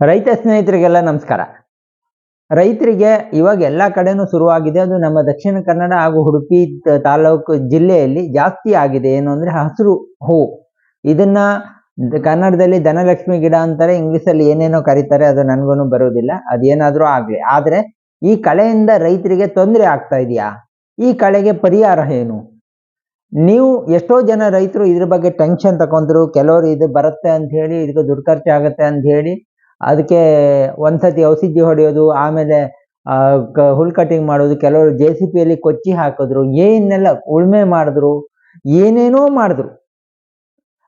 ರೈತ ಸ್ನೇಹಿತರಿಗೆಲ್ಲ ನಮಸ್ಕಾರ. ರೈತರಿಗೆ ಇವಾಗ ಎಲ್ಲ ಕಡೆನೂ ಶುರುವಾಗಿದೆ. ಅದು ನಮ್ಮ ದಕ್ಷಿಣ ಕನ್ನಡ ಹಾಗೂ ಉಡುಪಿ ತಾಲೂಕು ಜಿಲ್ಲೆಯಲ್ಲಿ ಜಾಸ್ತಿ ಆಗಿದೆ. ಏನು ಅಂದ್ರೆ ಹಸಿರು ಹೂವು ಇದನ್ನ ಕನ್ನಡದಲ್ಲಿ ಧನಲಕ್ಷ್ಮಿ ಗಿಡ ಅಂತಾರೆ. ಇಂಗ್ಲೀಷಲ್ಲಿ ಏನೇನೋ ಕರೀತಾರೆ. ಅದು ನನಗೂ ಬರೋದಿಲ್ಲ ಅದೇನಾದರೂ ಆಗಲಿ. ಆದರೆ ಈ ಕಳೆಯಿಂದ ರೈತರಿಗೆ ತೊಂದರೆ ಆಗ್ತಾ ಇದೆಯಾ? ಈ ಕಳೆಗೆ ಪರಿಹಾರ ಏನು? ನೀವು ಎಷ್ಟೋ ಜನ ರೈತರು ಇದ್ರ ಬಗ್ಗೆ ಟೆನ್ಷನ್ ತಗೊಂಡ್ರು ಕೆಲವರು ಇದು ಬರುತ್ತೆ ಅಂತ ಹೇಳಿ, ಇದಕ್ಕೆ ದುಡ್ಡು ಖರ್ಚಾಗುತ್ತೆ ಅಂತ ಹೇಳಿ ಅದಕ್ಕೆ ಒಂದ್ಸತಿ ಔಷಧಿ ಹೊಡೆಯೋದು, ಆಮೇಲೆ ಹುಲ್ ಕಟಿಂಗ್ ಮಾಡೋದು, ಕೆಲವರು ಜೆ ಸಿ ಪಿಯಲ್ಲಿ ಕೊಚ್ಚಿ ಹಾಕಿದ್ರು, ಏನೆಲ್ಲ ಉಳುಮೆ ಮಾಡಿದ್ರು, ಏನೇನೋ ಮಾಡಿದ್ರು.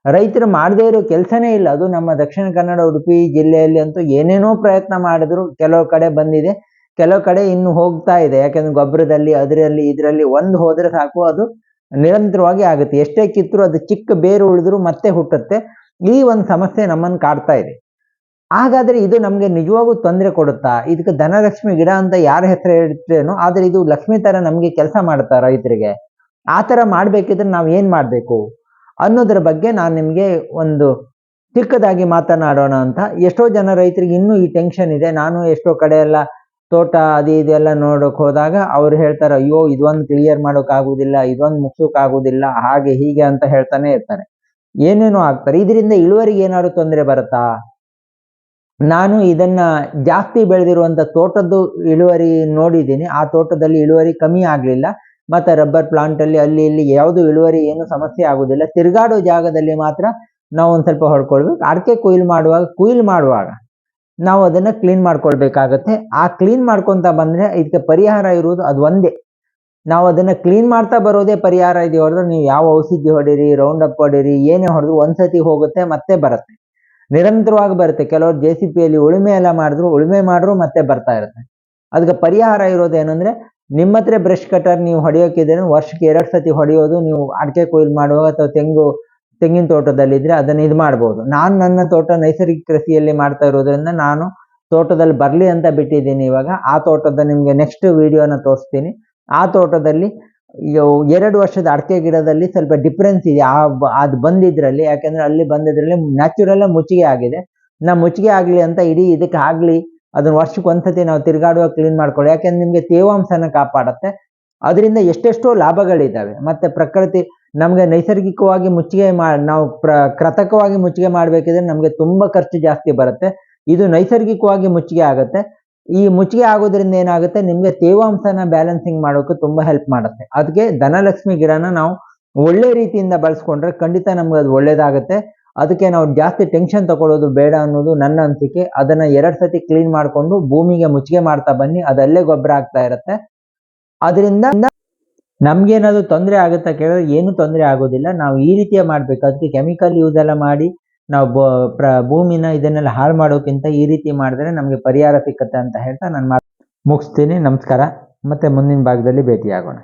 ರೈತರು ಮಾಡದೇ ಇರೋ ಕೆಲಸನೇ ಇಲ್ಲ, ಅದು ನಮ್ಮ ದಕ್ಷಿಣ ಕನ್ನಡ, ಉಡುಪಿ ಜಿಲ್ಲೆಯಲ್ಲಿ ಅಂತೂ ಏನೇನೋ ಪ್ರಯತ್ನ ಮಾಡಿದ್ರು, ಕೆಲವು ಕಡೆ ಬಂದಿದೆ, ಕೆಲವು ಕಡೆ ಇನ್ನು ಹೋಗ್ತಾ ಇದೆ, ಯಾಕಂದ್ರೆ ಗೊಬ್ಬರದಲ್ಲಿ, ಅದರಲ್ಲಿ, ಇದರಲ್ಲಿ ಒಂದು ಹೋದ್ರೆ ಸಾಕು, ಅದು ನಿರಂತರವಾಗಿ ಆಗುತ್ತೆ. ಎಷ್ಟೇ ಕಿತ್ತರೂ ಅದು ಚಿಕ್ಕ ಬೇರು ಉಳಿದ್ರು ಮತ್ತೆ ಹುಟ್ಟುತ್ತೆ. ಈ ಒಂದು ಸಮಸ್ಯೆ ನಮ್ಮನ್ನು ಕಾಡ್ತಾ ಇದೆ. ಹಾಗಾದ್ರೆ ಇದು ನಮಗೆ ನಿಜವಾಗೂ ತೊಂದರೆ ಕೊಡುತ್ತಾ? ಇದಕ್ಕೆ ಧನಲಕ್ಷ್ಮಿ ಗಿಡ ಅಂತ ಯಾರ ಹೆಸರು ಹೇಳ್ತೇನೋ ಆದರೆ ಇದು ಲಕ್ಷ್ಮಿ ಥರ ನಮಗೆ ಕೆಲಸ ಮಾಡುತ್ತಾ ರೈತರಿಗೆ. ಆ ಥರ ಮಾಡಬೇಕಿದ್ರೆ ನಾವು ಏನು ಮಾಡಬೇಕು? ಅನ್ನೋದ್ರ ಬಗ್ಗೆ ನಾನು ನಿಮಗೆ ಒಂದು ಚಿಕ್ಕದಾಗಿ ಮಾತನಾಡೋಣ ಅಂತ. ಎಷ್ಟೋ ಜನ ರೈತರಿಗೆ ಇನ್ನೂ ಈ ಟೆನ್ಷನ್ ಇದೆ. ನಾನು ಎಷ್ಟೋ ಕಡೆ ಎಲ್ಲ ತೋಟ ಅದು ಇದೆಲ್ಲ ನೋಡೋಕ್ ಹೋದಾಗ ಅವ್ರು ಹೇಳ್ತಾರೆ, ಅಯ್ಯೋ, ಇದೊಂದು ಕ್ಲಿಯರ್ ಮಾಡೋಕ್ಕಾಗೋದಿಲ್ಲ ಇದೊಂದು ಮುಗಿಸೋಕ್ಕಾಗೋದಿಲ್ಲ ಹಾಗೆ ಹೀಗೆ ಅಂತ ಹೇಳ್ತಾನೆ ಇರ್ತಾರೆ. ಏನೇನೋ ಆಗ್ತಾರೆ. ಇದರಿಂದ ಇಳುವರಿಗೆ ಏನಾದ್ರು ತೊಂದರೆ ಬರುತ್ತಾ? ನಾನು ಇದನ್ನ ಜಾಸ್ತಿ ಬೆಳೆದಿರುವಂತ ತೋಟದ್ದು ಇಳುವರಿ ನೋಡಿದ್ದೀನಿ. ಆ ತೋಟದಲ್ಲಿ ಇಳುವರಿ ಕಮ್ಮಿ ಆಗಲಿಲ್ಲ. ಮತ್ತೆ ರಬ್ಬರ್ ಪ್ಲಾಂಟ್ ಅಲ್ಲಿ ಇಲ್ಲಿ ಯಾವುದು ಇಳುವರಿ ಏನು ಸಮಸ್ಯೆ ಆಗೋದಿಲ್ಲ. ತಿರುಗಾಡೋ ಜಾಗದಲ್ಲಿ ಮಾತ್ರ ನಾವು ಒಂದ್ ಸ್ವಲ್ಪ ಹೊಡ್ಕೊಳ್ಬೇಕು. ಅಡಿಕೆ ಕೊಯ್ಲು ಮಾಡುವಾಗ ಕೊಯ್ಲು ಮಾಡುವಾಗ ನಾವು ಅದನ್ನ ಕ್ಲೀನ್ ಮಾಡ್ಕೊಳ್ಬೇಕಾಗತ್ತೆ. ಆ ಕ್ಲೀನ್ ಮಾಡ್ಕೊಂತ ಬಂದ್ರೆ ಇದಕ್ಕೆ ಪರಿಹಾರ ಇರುವುದು ಅದು ಒಂದೇ. ನಾವು ಅದನ್ನ ಕ್ಲೀನ್ ಮಾಡ್ತಾ ಬರೋದೇ ಪರಿಹಾರ ಇದೆ ಹೊಡೆದ್ರೆ ನೀವು ಯಾವ ಔಷಧಿ ಹೊಡೀರಿ ರೌಂಡ್ ಅಪ್ ಹೊಡೀರಿ ಏನೇ ಹೊಡೆದು ಒಂದ್ಸತಿ ಹೋಗುತ್ತೆ, ಮತ್ತೆ ಬರುತ್ತೆ. ನಿರಂತರವಾಗಿ ಬರುತ್ತೆ. ಕೆಲವರು ಜೆ ಸಿ ಪಿಯಲ್ಲಿ ಉಳುಮೆ ಎಲ್ಲ ಮಾಡಿದ್ರು, ಉಳುಮೆ ಮಾಡ್ರು ಮತ್ತೆ ಬರ್ತಾ ಇರುತ್ತೆ. ಅದಕ್ಕೆ ಪರಿಹಾರ ಇರೋದು ಏನಂದ್ರೆ ನಿಮ್ಮ ಹತ್ರ ಬ್ರಷ್ ಕಟರ್ ನೀವು ಹೊಡೆಯೋಕಿದ್ರೆ ವರ್ಷಕ್ಕೆ ಎರಡು ಸತಿ ಹೊಡೆಯೋದು, ನೀವು ಅಡಿಕೆ ಕೊಯ್ಲು ಮಾಡುವಾಗ ಅಥವಾ ತೆಂಗು, ತೆಂಗಿನ ತೋಟದಲ್ಲಿದ್ರೆ ಅದನ್ನ ಇದು ಮಾಡ್ಬೋದು. ನಾನು ನನ್ನ ತೋಟ ನೈಸರ್ಗಿಕ ಕೃಷಿಯಲ್ಲಿ ಮಾಡ್ತಾ ಇರೋದ್ರಿಂದ ನಾನು ತೋಟದಲ್ಲಿ ಬರಲಿ ಅಂತ ಬಿಟ್ಟಿದ್ದೀನಿ ಇವಾಗ. ಆ ತೋಟದ ನಿಮಗೆ ನೆಕ್ಸ್ಟ್ ವಿಡಿಯೋನ ತೋರಿಸ್ತೀನಿ. ಆ ತೋಟದಲ್ಲಿ ಎರಡು ವರ್ಷದ ಅಡಿಕೆ ಗಿಡದಲ್ಲಿ ಸ್ವಲ್ಪ ಡಿಫ್ರೆನ್ಸ್ ಇದೆ. ಆ ಅದು ಬಂದಿದ್ರಲ್ಲಿ, ಯಾಕಂದ್ರೆ ಅಲ್ಲಿ ಬಂದಿದ್ರಲ್ಲಿ ನ್ಯಾಚುರಲ್ ಮುಚ್ಚಿಗೆ ಆಗಿದೆ. ನಾ ಮುಚ್ಚಿಗೆ ಆಗಲಿ ಅಂತ ಇಡೀ ಇದಕ್ಕೆ ಆಗ್ಲಿ, ಅದನ್ನ ವರ್ಷಕ್ಕೆ ಒಂದ್ಸತಿ ನಾವು ತಿರುಗಾಡುವ ಕ್ಲೀನ್ ಮಾಡ್ಕೊಳ್ಳಿ. ಯಾಕಂದ್ರೆ ನಿಮಗೆ ತೇವಾಂಶನ ಕಾಪಾಡುತ್ತೆ. ಅದರಿಂದ ಎಷ್ಟೆಷ್ಟೋ ಲಾಭಗಳಿದ್ದಾವೆ. ಮತ್ತೆ ಪ್ರಕೃತಿ ನಮಗೆ ನೈಸರ್ಗಿಕವಾಗಿ ಮುಚ್ಚಿಗೆ ಮಾ, ನಾವು ಪ್ರ, ಕೃತಕವಾಗಿ ಮುಚ್ಚಿಗೆ ಮಾಡಬೇಕಿದ್ರೆ ನಮಗೆ ತುಂಬಾ ಖರ್ಚು ಜಾಸ್ತಿ ಬರುತ್ತೆ. ಇದು ನೈಸರ್ಗಿಕವಾಗಿ ಮುಚ್ಚಿಗೆ ಆಗುತ್ತೆ. ಈ ಮುಚ್ಚಿಗೆ ಆಗೋದ್ರಿಂದ ಏನಾಗುತ್ತೆ? ನಿಮಗೆ ತೇವಾಂಶನ ಬ್ಯಾಲೆನ್ಸಿಂಗ್ ಮಾಡೋಕೆ ತುಂಬಾ ಹೆಲ್ಪ್ ಮಾಡುತ್ತೆ. ಅದಕ್ಕೆ ಧನಲಕ್ಷ್ಮಿ ಗಿಡನ ನಾವು ಒಳ್ಳೆ ರೀತಿಯಿಂದ ಬಳಸ್ಕೊಂಡ್ರೆ ಖಂಡಿತ ನಮ್ಗೆ ಅದು ಒಳ್ಳೇದಾಗುತ್ತೆ. ಅದಕ್ಕೆ ನಾವು ಜಾಸ್ತಿ ಟೆನ್ಷನ್ ತಗೊಳ್ಳೋದು ಬೇಡ ಅನ್ನೋದು ನನ್ನ ಅನಿಸಿಕೆ. ಅದನ್ನ ಎರಡು ಸತಿ ಕ್ಲೀನ್ ಮಾಡಿಕೊಂಡು ಭೂಮಿಗೆ ಮುಚ್ಚಿಗೆ ಮಾಡ್ತಾ ಬನ್ನಿ. ಅದಲ್ಲೇ ಗೊಬ್ಬರ ಆಗ್ತಾ ಇರುತ್ತೆ. ಅದರಿಂದ ನಮ್ಗೇನಾದ್ರು ತೊಂದರೆ ಆಗುತ್ತಾ ಕೇಳಿದ್ರೆ ಏನು ತೊಂದರೆ ಆಗೋದಿಲ್ಲ. ನಾವು ಈ ರೀತಿಯ ಮಾಡ್ಬೇಕು. ಅದಕ್ಕೆ ಕೆಮಿಕಲ್ ಯೂಸ್ ಎಲ್ಲ ಮಾಡಿ ನಾವು ಬ- ಪ್ರ- ಭೂಮಿನ ಇದನ್ನೆಲ್ಲ ಹಾಳು ಮಾಡೋಕ್ಕಿಂತ ಈ ರೀತಿ ಮಾಡಿದ್ರೆ ನಮಗೆ ಪರಿಹಾರ ಸಿಕ್ಕತ್ತೆ ಅಂತ ಹೇಳ್ತಾ ನಾನು ಮಾತು ಮುಗಿಸ್ತೀನಿ. ನಮಸ್ಕಾರ. ಮತ್ತೆ ಮುಂದಿನ ಭಾಗದಲ್ಲಿ ಭೇಟಿಯಾಗೋಣ.